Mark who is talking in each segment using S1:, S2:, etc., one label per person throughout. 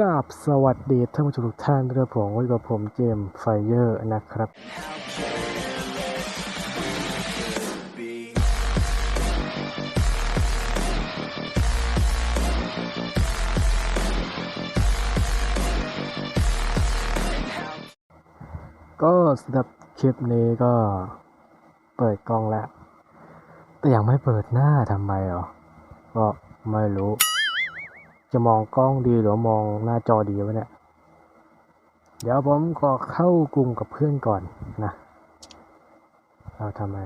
S1: กาบสวัสดีท่านผู้ชมทุกท่านด้วยผมวันนี้กับผมเจมส์ไฟเยอร์นะครับ ก็สำหรับคลิปนี้ก็เปิดกล้องแล้ว แต่ยังไม่เปิดหน้าทำไมอะก็ไม่รู้ จะมองกล้องดีหรือมองหน้าจอดีวะเนี่ย เดี๋ยวผมขอเข้ากลุ่มกับเพื่อนก่อนนะเอาทำไม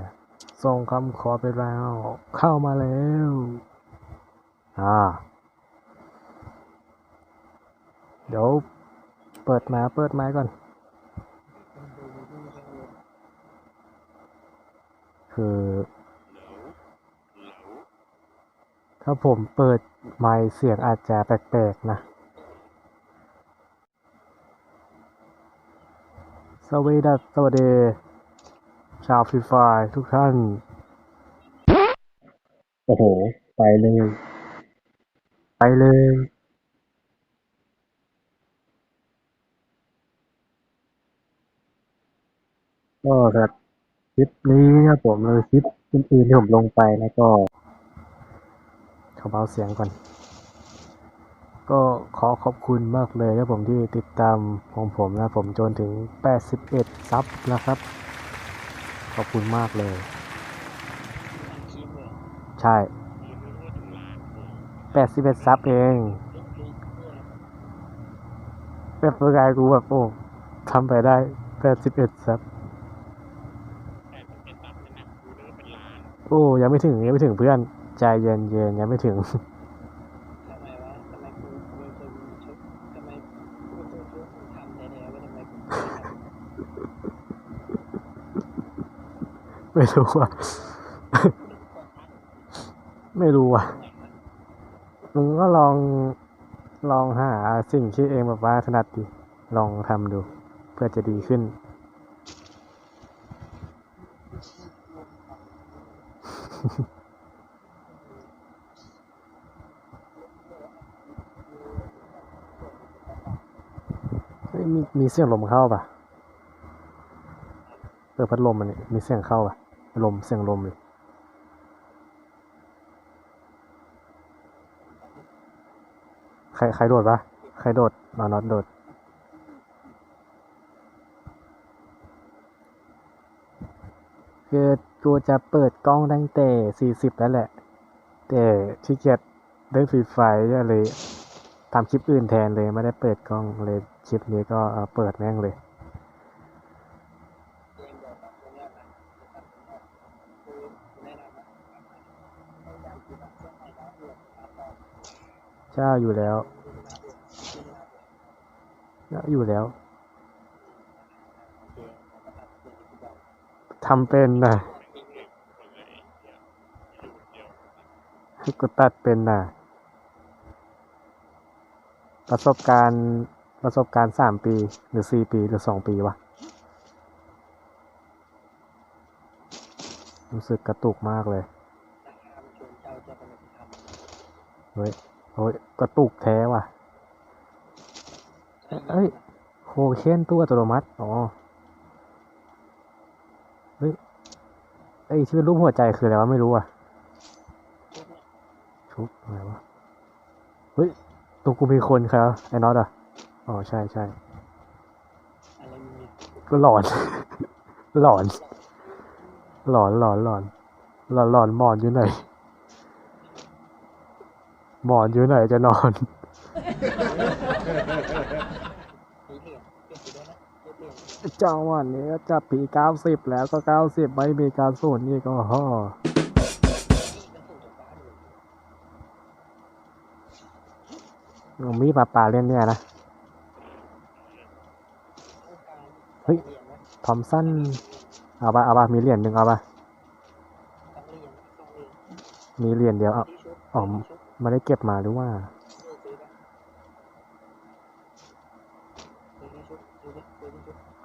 S1: ส่งคำขอไปแล้ว เข้ามาแล้ว อ่า เดี๋ยวเปิดมาเปิดไม้ก่อน คือ ถ้าผมเปิดไมค์เสียงอาจจะแปลกๆนะ สวัสดีครับสวัสดี ชาวฟรีไฟร์ทุกท่าน โอ้โห ไปเลย ไปเลย ก็ครับคลิปนี้ครับผมเลยคลิปอื่นๆที่ผมลงไปแล้วก็ ขอเบาเสียงก่อน ก็ขอขอบคุณมากเลยนะผมที่ติดตามของผมนะผมจนถึง 81 ซับนะครับ ขอบคุณมากเลย ใช่ 81 ซับเองแบบเป็นไงกูแบบโอ้ทำไปได้ 81 ซับโอ้ ยังไม่ถึง ยังไม่ถึงเพื่อน ใจเย็นเย็นๆยังไม่ถึง
S2: ทำไมวะทำไมกูกูเป็นคนชุบทำไมกูเป็นคนชุบทำแท้ๆว่าทำไมกูไม่ทำ
S1: ไม่รู้อะ ไม่รู้อะ มึงก็ลอง ลองหาสิ่งที่เองแบบว่าถนัดดิ ลองทำดู เพื่อจะดีขึ้น มีมีเสียงลมเข้าปะเปิดพัดลมมันนี่มีเสียงเข้าป่ะลมเสียงลมเลยใครใครโดดปะใครโดดนอนน็อตโดดคือกูจะเปิดกล้องตั้งแต่สี่สิบแล้วแหละ แต่ที่เกียจเล่นฟรีไฟก็เลย ทำคลิปอื่นแทนเลยไม่ได้เปิดกล้องเลยคลิปนี้ก็เปิดแม่งเลย
S2: เกมเดียวกับตัวเนี้ยนะคือแนะนำนะพยายามคิดว่าช่วงไหนก็เลือกตามต่อ
S1: เจ้าอยู่แล้ว อยู่แล้วทำเป็นนะให้กูตัดเป็นนะ ประสบการณ์ประสบการณ์สามปีหรือสี่ปีหรือสองปีวะรู้สึกกระตุกมากเลย
S2: เฮ้
S1: ยเฮ้ยกระตุกแท้ว่ะเอ้ยโคเคนตู้อัตโนมัติอ๋อเฮ้ยเอ้ยที่เป็นรูปหัวใจคืออะไรวะไม่รู้อะชุบอะไรวะเฮ้ย ตรงกูมีคนครับไอ้น็อตอะอ๋อใช่ใช่
S2: อะไรมี
S1: ก็หลอน หลอน หลอนหลอนหลอนหลอนหลอนหมอนอยู่ไหนหมอนอยู่ไหนจะนอน
S2: สีเหลี่ยมเปลี่ยนสีด้วยนะเปลี่ยนเปลี่ยน
S1: จังหวะนี้ก็จะปีเก้าสิบแล้วก็เก้าสิบไม่มีการสูญนี่ก็ฮ่อ
S2: มันสูงจากบ้านอยู่
S1: มีปลาปลาเล่นเนี่ยนะ เฮ้ยทอมสันเอาปะเอาปะมีเหรียญหนึ่งเอาปะ
S2: ต้องเรียนต้องเรียน
S1: มีเหรียญเดียวเอาอ๋อไม่ได้เก็บมาหรือว่า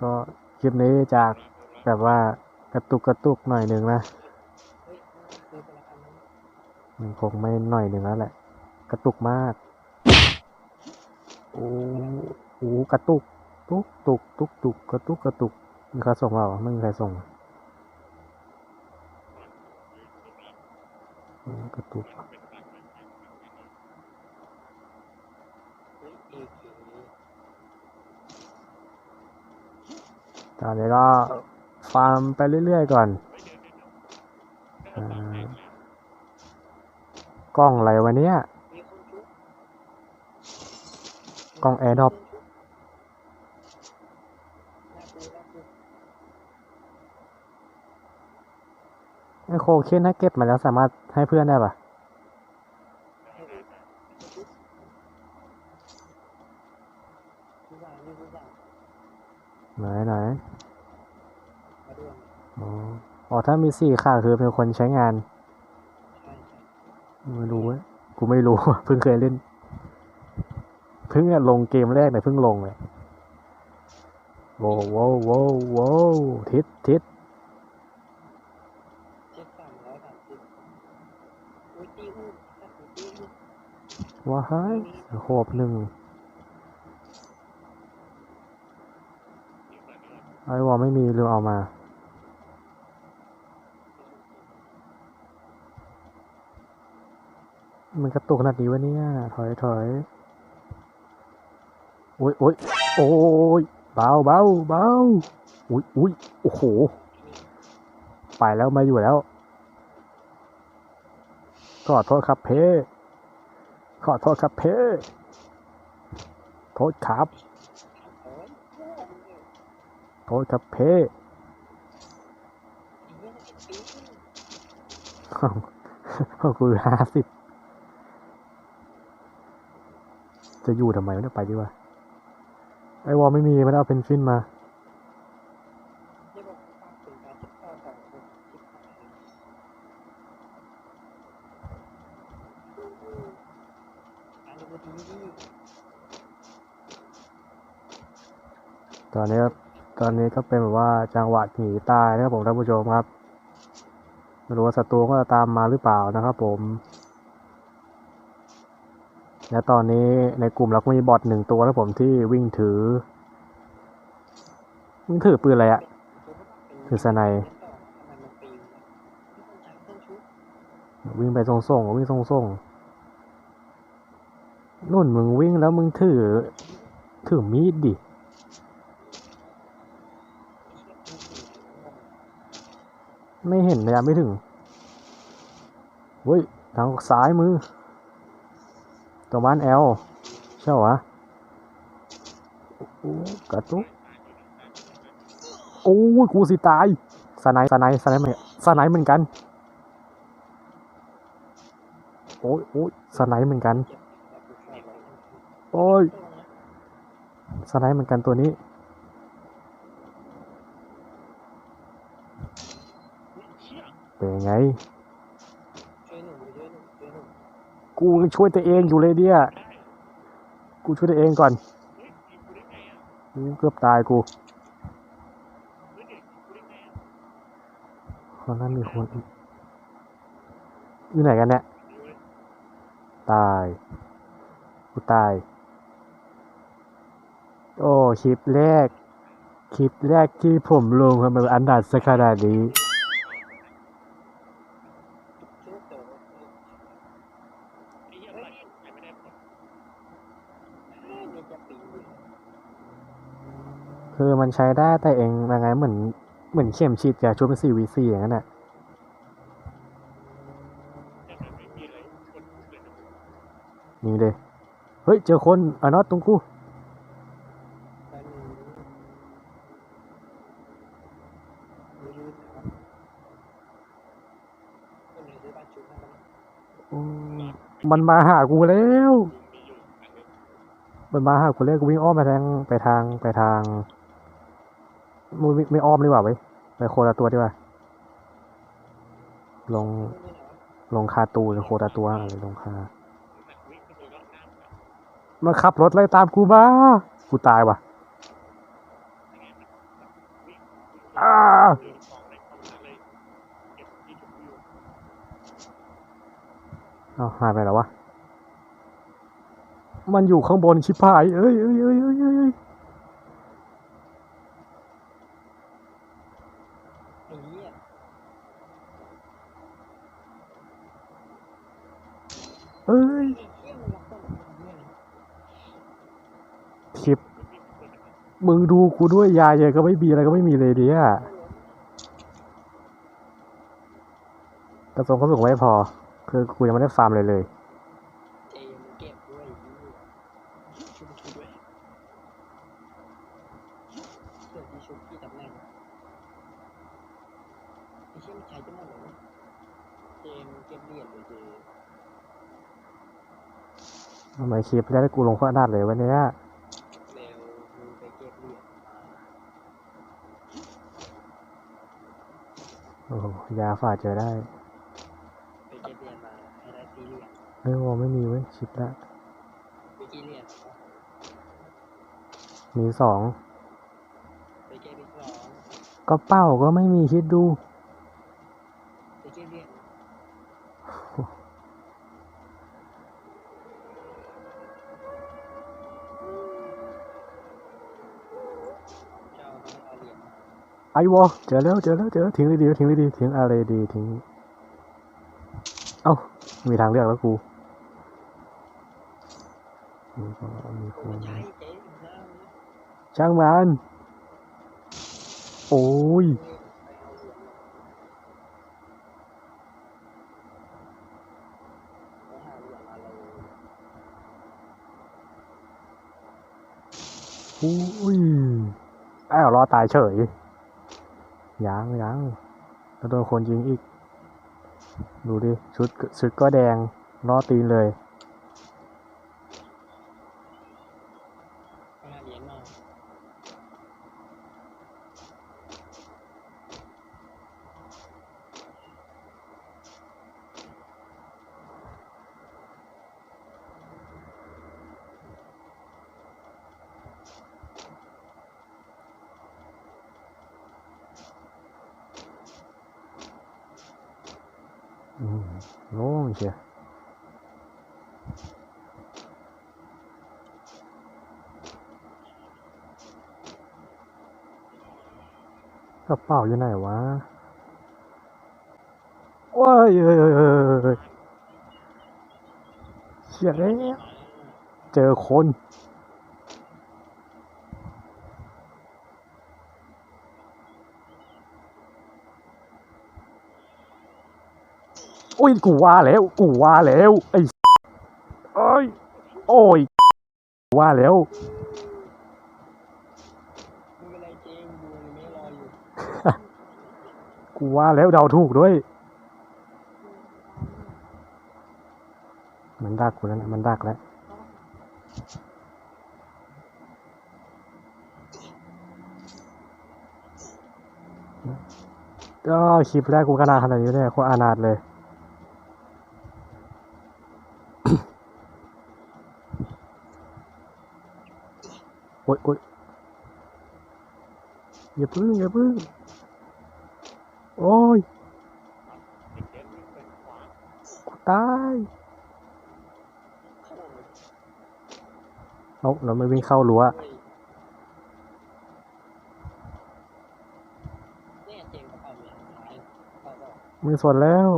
S1: ก็คลิปนี้จากแบบว่ากระตุกกระตุกหน่อยหนึ่งนะมันคงไม่หน่อยหนึ่งแล้วแหละ กระตุกมาก โอ้โหกระตุก ตุกตุกตุกตุกกระตุกกระตุกมีใครส่งมาเหรอไม่มีใครส่งกระตุก
S2: เฮ้ยเอเค
S1: ตอนนี้ก็ฟาร์มไปเรื่อยๆก่อนอกล้องอะไรวะเนี้ย
S2: มีคนชุบ
S1: กล้องแอร์ดอปไอโคเคนถ้าเก็บมาแล้วสามารถให้เพื่อนได้ปะไหนไหนอ๋ออ๋อถ้ามีสี่ขาคือเป็นคนใช้งาน ไม่รู้เว้ยกูไม่รู้เพิ่งเคยเล่น เพิ่งอะลงเกมแรกเนี่ยเพิ่งลงเลยโว้วโว้วโว้วโว้วทิศทิศ
S2: เจ็ดสามร้อยสามสิบอุ้ยตีอู้ถ้าถึงตีอู้
S1: ว้าหายโคบหนึ่งไอ้วอลไม่มีลืมเอามามันกระตุกขนาดนี้วะเนี่ย ถอยถอย โอ้ยโอ้ยโอ้ยเบาเบาเบาอุ้ยอุ้ยโอ้โห ไปแล้วมาอยู่แล้ว ขอโทษครับเพขอโทษครับเพโทษครับ
S2: โท
S1: ษครับเพ
S2: อีเหี้ยตีอู้
S1: ของกูห้าสิบ จะอยู่ทำไมไม่ได้ไปดีกว่า ไอวอลไม่มีไม่ได้เอาเพนฟินมา
S2: ตอนนี้
S1: ตอนนี้ครับตอนนี้ก็เป็นแบบว่าจังหวะหนีตายนะครับผมท่านผู้ชมครับ ไม่รู้ว่าศัตรูก็จะตามมาหรือเปล่านะครับผม และตอนนี้ในกลุ่มเราก็มีบอทหนึ่งตัวแล้วผมที่วิ่งถือวิ่งถือปืนอะไรอะถือสไนป์
S2: ทำไปีนไม่งใช้เครื่ง
S1: วิ่งไปส่งส่งนุ่นมึงวิ่งแล้วมึงถือ ถือมีดดิไม่เห็นระยะไม่ถึงเว้ยทางซ้ายมือ ตัวบ้านแอลใช่หรอวะโอ้กระตุกโอ้ยกูสิตายสไนป์สไนป์สไนป์มันสไนป์เหมือนกันโอ้ยโอ้ยสไนป์เหมือนกันโอ้ยสไนป์เหมือนกันตัวนี้เป็นไง
S2: ช่วยหนูช่วยหนูช่วยหนู
S1: กูช่วยตัวเองอยู่เลยเนี่ยกูช่วยตัวเองก่อนกูเกือบตายกูคนนั้นมีคนอยู่ไหนกันเนี่ย ตาย กูตาย โอ้คลิปแรก คลิปแรกที่ผมลงทำไมมันอันดับสักขนาดนี้
S2: ช่วยเต๋อเฮ้ยเนี่ยจะปีน
S1: คื อมันใช้ได้แต่เองยังไงเหมือนเหมือนเข็มฉีดยาชุบเป็นสี่วีซีอย่างนั้นแหละนี่เลยเฮ้ย เจอคนอะน็อตตรงกู
S2: มันมัน
S1: มาหากูแล้ว มันมาหากูแล้วกูวิ่งอ้อมไปทางไปทางไปทาง มไม่ไม่อ้อมดีกว่าเว้ไปโคตรตัวดีกว่า ลง ลงคาตูหรือโคตรตัวอะไรลงคามาขับรถไล่ตามกูมากูตายว่ะอ้าเอาหายไปแล้ววะ มันอยู่ข้างบนชิบหาย เอ้ยเอ้ยเอ้ยเอ้ยเอ้ยเอ้ย
S2: ไอ้เหี้ย
S1: เอ้ย
S2: ไอ้เหี้ยมันล็อกตัวมันเนี่ยนะ
S1: คลิป มึงดูกูด้วยยาเยอะก็ไม่มีอะไรก็ไม่มีเลยเดียกระทรงกระสุนไม่พอ คือกูยังไม่ได้ฟาร์มเลยเลย
S2: เจมันเก็บด้วยไอ้เหี้ยชุบชุบด้วยเกิดที่ชุบที่ตำแหน่งไอ้เหี้ยมันใช้จะหมดเลยนะเจมันเก็บเหรียญเลยเจ
S1: ทำไมคลิปแรกกูลงข้อนาดเลยวันเนี้ย
S2: เร็วมึงไปเก็บเหรียญมา
S1: โอ้โห ยาฝ่าเจอได้
S2: ไปเก็บเหรียญมาให้ได้สี่เหรียญ
S1: เอ้ยวอไม่มีเว้ยชิปแล้ว
S2: ไปกี่เหรียญ
S1: มีสอง
S2: ไปเก็บอีกสอง
S1: ก็เป้าก็ไม่มีคิดดู
S2: ไปเก็บเหรียญเจ้าต้องเอาเหรียญมา
S1: ไอวอเจอแล้วเจอแล้วเจอแล้วทิ้งเลยดีทิ้งเลยดีทิ้งอะไรดีทิ้งเอ้ามีทางเลือกแล้วกูมีคน
S2: ช่า
S1: งมันโอ้ย
S2: ไปเอาเหรียไปหาเหรียญมาเลย
S1: อุ้ยอ้าวรอตายเฉย ยังยังแล้วโดนคนยิงอีก ดูดิ ชุดชุดก็แดงล้อตีนเลย
S2: ไปหาเหรียญมา
S1: อืมโล่งเชียว กระเป๋าอยู่ไหนวะว้ายเย้เสี่ยแล้วเจอคนอุ้ยกูว่าแล้ว กูว่าแล้ว ไอ้ โอ้ย โอ้ยว่าแล้ว
S2: ไม่เป็นไรเจ๊ดูอนิเมะรออยู่
S1: กูว่าแล้วเดาถูกด้วย มันดักกูแล้วนะมันดักแล้วก็คลิปแรกกูก็นาขนาดนี้เลยโคตรอนาถเลย โอ๊ยโอ๊ยอย่าพึ่งอย่าพึ่ง โอ้ย
S2: เด็กๆวิ่งไปขวา
S1: กู ตาย
S2: เข้าเลย
S1: เอาเราไม่วิ่งเข้ารั้ว
S2: เฮ้ยเนี่ยเจมกระเป๋าเหรียญท้ายกระเป๋าบอก
S1: มึงสวนแล้ว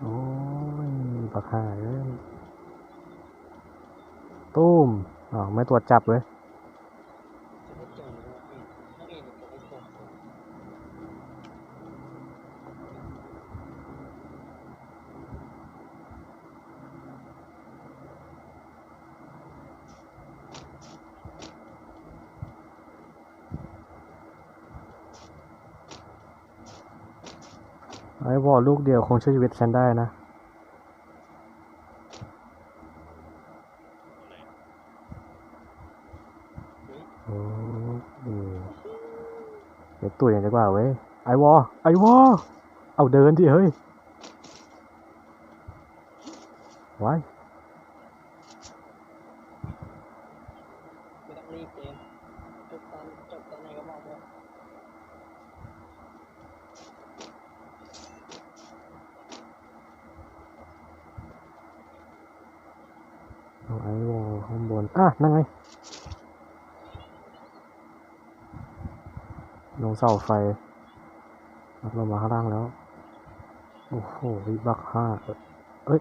S1: โอ้ยปักหายเลยตุ้มอ๋อไม่ตรวจจับเว้ย
S2: จะไม่เจอเลยว่าเองถ้าเองจะไม่เจอ
S1: ไอ้วอลลูกเดียวคงช่วยชีวิตฉันได้นะ โอ้ดีเดี๋ยวตุ๋ยกันดีกว่าเว้ย ไอวอไอวอเอาเดินดิเฮ้ย ไว้
S2: ไม่ต้องรีบเจมจบตอนจบตอนไหนก็บอกเลย
S1: เอาไอ้วอลข้างบน อะ นั่งไงลงเสาไฟรับลงมาข้างล่างแล้ว โอ้โหวิบักห้าเอ้ย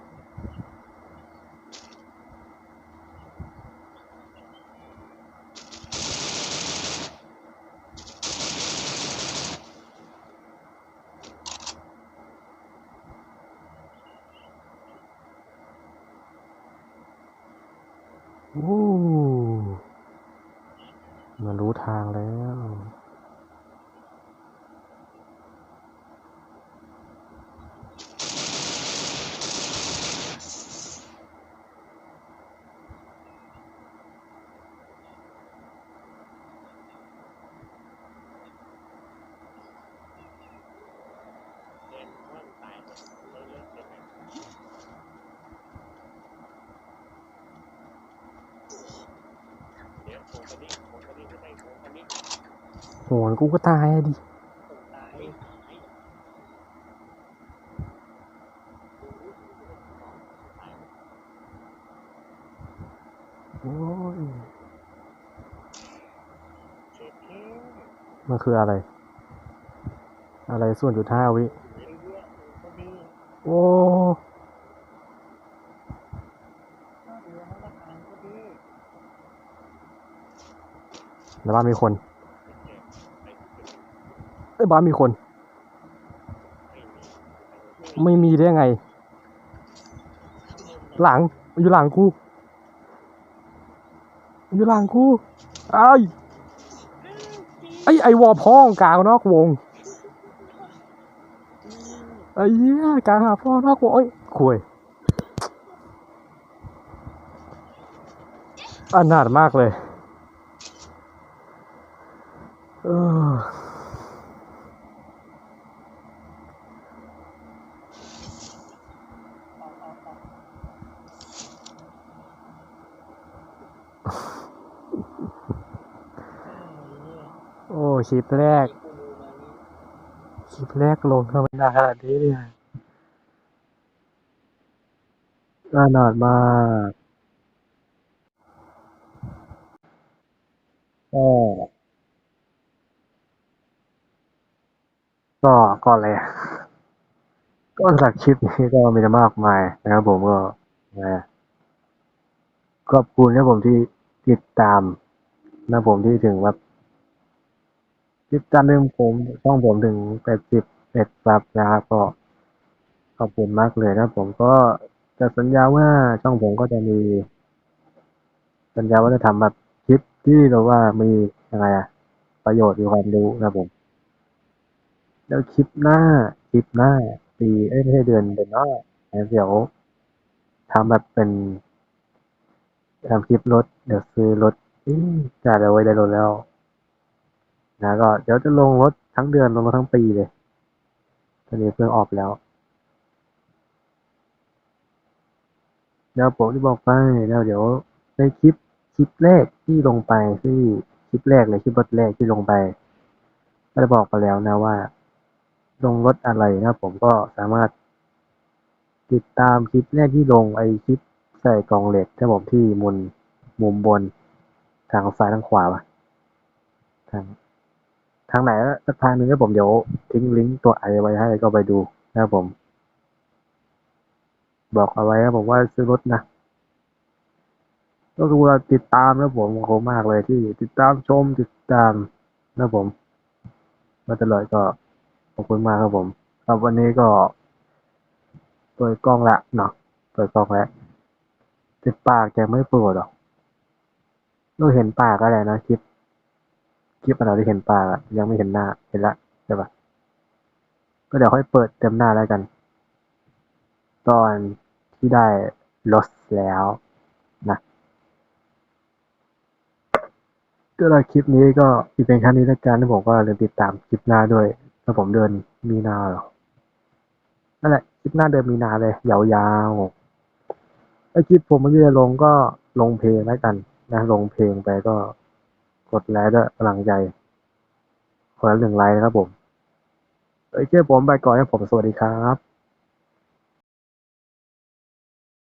S1: โอ้มันรู้ทางแล้ว
S2: เดินว่างตายเลยเลิกเป็นไหมเดี๋ยว โผล่คนนี้โผล่คนนี้ไม่ได้โผล่คนนี้
S1: โหนกูก็ตายดิโอ้ยมันคืออะไร อะไรส่วนจุดห้าวิ โอ้
S2: ก็เดือนละพันก็ดี
S1: ในบ้านมีคนไอ้บ้านมีคน ไม่มีได้ไง หลังอยู่หลังกูอยู่หลังกูไอ้ยไอ้ไอวอพ่องกลางนอกวงไอ้เหี้ยกลางหาพ่อนอกวงเอ้ยคุยอนาถมากเลย เออ โอ้คลิปแรกคลิปแรกลงทำไมนานขนาดนี้เนี่ยน่านานมากก็ ก็ก่อนเลยก็จากคลิปนี้ก็มีมากมายนะครับผมก็นะขอบคุณนะผมที่ติดตามนะผมที่ถึงแบบติดตามเรื่องผมช่องผมถึงแปดสิบเอ็ดซับนะครับก็ขอบคุณมากเลยนะผมก็จะสัญญาว่าช่องผมก็จะมี สัญญาว่าจะทำแบบคลิปที่เราว่ามียังไงอะประโยชน์มีความรู้นะผม แล้วคลิปหน้าคลิปหน้า ปีเอ้ยไม่ใช่เดือนเดือนหน้าเดี๋ยวทำแบบเป็นทำคลิปรถ เดี๋ยวซื้อรถอืมจ่ายเอาไว้ได้รถแล้ว นะก็เดี๋ยวจะลงรถทั้งเดือนลงรถทั้งปีเลยตอนนี้เพิ่งออกแล้วเดี๋ยวผมที่บอกไปแล้วเดี๋ยวในคลิปคลิปแรกที่ลงไปที่คลิปแรกเลยคลิปรถแรกที่ลงไป ก็ได้บอกไปแล้วนะว่า ลงรถอะไรนะผมก็สามารถติดตามคลิปแรกที่ลงไอคลิปใส่กล่องเหล็กที่ผมที่มุมมุมบนทางซ้ายทางขวาวะทางทางไหนสักทางหนึ่งครับผมเดี๋ยวทิ้งลิงก์ตัวไอไว้ให้ก็ไปดูนะครับผม บอกเอาไว้ครับผมว่าซื้อรถนะก็คือว่าติดตามนะผมขอบคุณมากเลยที่ติดตามชมติดตามนะผม มาตลอดก็ อบคุณมากครับผม ครับวันนี้ก็เปิดกล้องละเนาะเปิดกล้องแล้วติดปากยังไม่เปิดหรอกเราเห็นปากอะไรนะคลิปคลิปเราที่เห็นปากยังไม่เห็นหน้าเห็นละใช่ปะก็เดี๋ยวค่อยเปิดเต็มหน้าแล้วกัน ตอนที่ได้ลดแล้วนะก็แล้วคลิปนี้ก็อีกเป็นครั้งนี้แล้วกันที่ผมก็เลืมติดตามคลิปหน้าด้วย แล้วผมเดินมีนาหรอ นั่นแหละคลิปหน้าเดินมีนาเลย ยาวๆไอคลิปผมเมื่อกี้ลงก็ลงเพลงแล้วกัน นะลงเพลงไปก็กดไลค์ด้วยกำลังใจคนละหนึ่งไลค์นะครับผมไอเคผมไปก่อนนะผมสวัสดีครับ